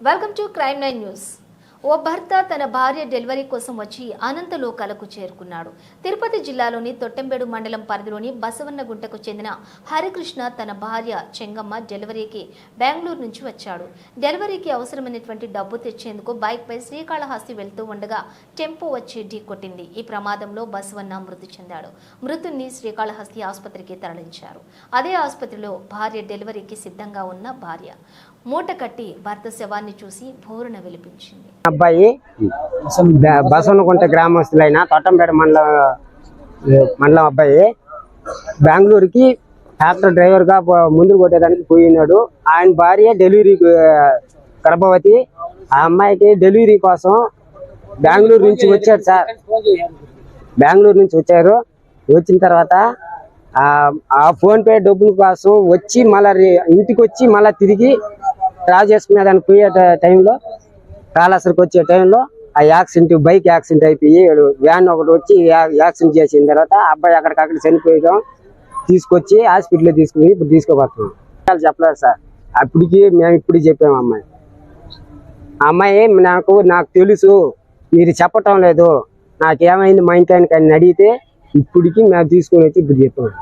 Welcome to Crime 9 News. ఓ భర్త తన భార్య డెలివరీ కోసం వచ్చి అనంత లోకాలకు చేరుకున్నాడు. తిరుపతి జిల్లాలోని తొట్టెంబేడు మండలం పరిధిలోని బసవన్నగుంటకు చెందిన హరికృష్ణ తన భార్య చెంగమ్మ డెలివరీకి బెంగళూరు నుంచి వచ్చాడు. డెలివరీకి అవసరమైనటువంటి డబ్బు తెచ్చేందుకు బైక్పై శ్రీకాళహస్తి వెళ్తూ ఉండగా టెంపో వచ్చి ఢీకొట్టింది ఈ ప్రమాదంలో బసవన్న మృతి చెందాడు. మృతుని శ్రీకాళహస్తి ఆసుపత్రికి తరలించారు. అదే ఆసుపత్రిలో భార్య డెలివరీకి సిద్ధంగా ఉన్న భార్య. మూట కట్టి భర్త శవాన్ని చూసి భోరున విలిపించింది. అబ్బాయి. బ- బసవనగుంట గ్రామస్తులైన తొట్టంపేట మండలం మండలం అబ్బాయి. బెంగళూరుకి ట్రాక్టర్ డ్రైవర్గా ముందుకు కొట్టేదానికి పోయినాడు. ఆయన భార్య డెలివరీ గర్భవతి. ఆ అమ్మాయికి డెలివరీ కోసం బెంగళూరు నుంచి వచ్చాడు సార్. బెంగళూరు నుంచి వచ్చారు. వచ్చిన తర్వాత ఆ ఆ ఫోన్ పే డబ్బుల కోసం వచ్చి మళ్ళా ఇంటికి వచ్చి మళ్ళా తిరిగి డ్రా చేసుకునే దానికి పోయే టైంలో కాళేశ్వరికి వచ్చే టైంలో ఆ యాక్సిడెంట్ బైక్ యాక్సిడెంట్ అయిపోయి వ్యాన్ ఒకటి వచ్చి యాక్సిడెంట్ చేసిన తర్వాత అబ్బాయి అక్కడికక్కడ చనిపోయడం. తీసుకొచ్చి హాస్పిటల్లో తీసుకుని ఇప్పుడు తీసుకోబోతున్నాం చెప్పలేదు సార్. అప్పటికి మేము ఇప్పుడు చెప్పాము అమ్మాయి అమ్మాయి నాకు నాకు తెలుసు. మీరు చెప్పటం లేదు. నాకేమైంది మా ఇంట్లో అని అడిగితే ఇప్పటికి మేము తీసుకొని వచ్చి ఇప్పుడు చెప్పాము.